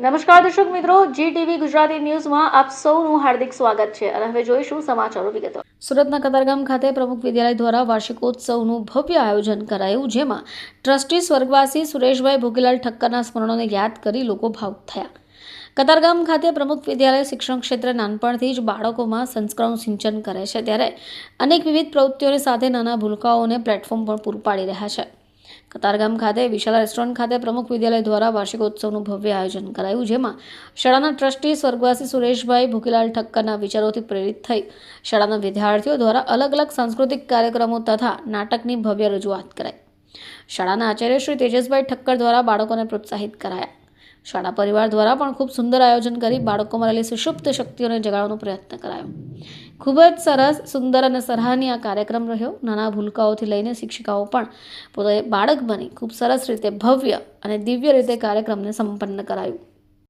નમસ્કાર દર્શક મિત્રો જી ટીવી ગુજરાતી ન્યૂઝમાં આપ સૌનું હાર્દિક સ્વાગત છે અને હવે જોઈશું સમાચારો વિગતો. સુરતના કતારગામ ખાતે પ્રમુખ વિદ્યાલય દ્વારા વાર્ષિકોત્સવનું ભવ્ય આયોજન કરાયું, જેમાં ટ્રસ્ટી સ્વર્ગવાસી સુરેશભાઈ ભોગીલાલ ઠક્કરના સ્મરણોને યાદ કરી લોકો ભાવુક થયા. કતારગામ ખાતે પ્રમુખ વિદ્યાલય શિક્ષણ ક્ષેત્રે નાનપણથી જ બાળકોમાં સંસ્કારનું સિંચન કરે છે, ત્યારે અનેક વિવિધ પ્રવૃત્તિઓની સાથે નાના ભૂલકાઓને પ્લેટફોર્મ પણ પૂરું પાડી રહ્યા છે. કતારગામ ખાતે વિશાલા રેસ્ટોરન્ટ ખાતે પ્રમુખ વિદ્યાલય દ્વારા વાર્ષિકોત્સવનું ભવ્ય આયોજન કરાયું, જેમાં શાળાના ટ્રસ્ટી સ્વર્ગવાસી સુરેશભાઈ ભૂખીલાલ ઠક્કરના વિચારોથી પ્રેરિત થઈ શાળાના વિદ્યાર્થીઓ દ્વારા અલગ અલગ સાંસ્કૃતિક કાર્યક્રમો તથા નાટકની ભવ્ય રજૂઆત કરાઈ. શાળાના આચાર્ય શ્રી તેજસભાઈ ઠક્કર દ્વારા બાળકોને પ્રોત્સાહિત કરાયા. શાળા પરિવાર દ્વારા પણ ખૂબ સુંદર આયોજન કરી બાળકોમાં રહેલી સુષુપ્ત શક્તિઓને જગાડવાનો પ્રયત્ન કરાયો. ખૂબ જ સરસ, સુંદર અને સરાહનીય આ કાર્યક્રમ રહ્યો. નાના ભૂલકાઓથી લઈને શિક્ષિકાઓ પણ પોતે બાળક બની ખૂબ સરસ રીતે ભવ્ય અને દિવ્ય રીતે કાર્યક્રમને સંપન્ન કરાયું.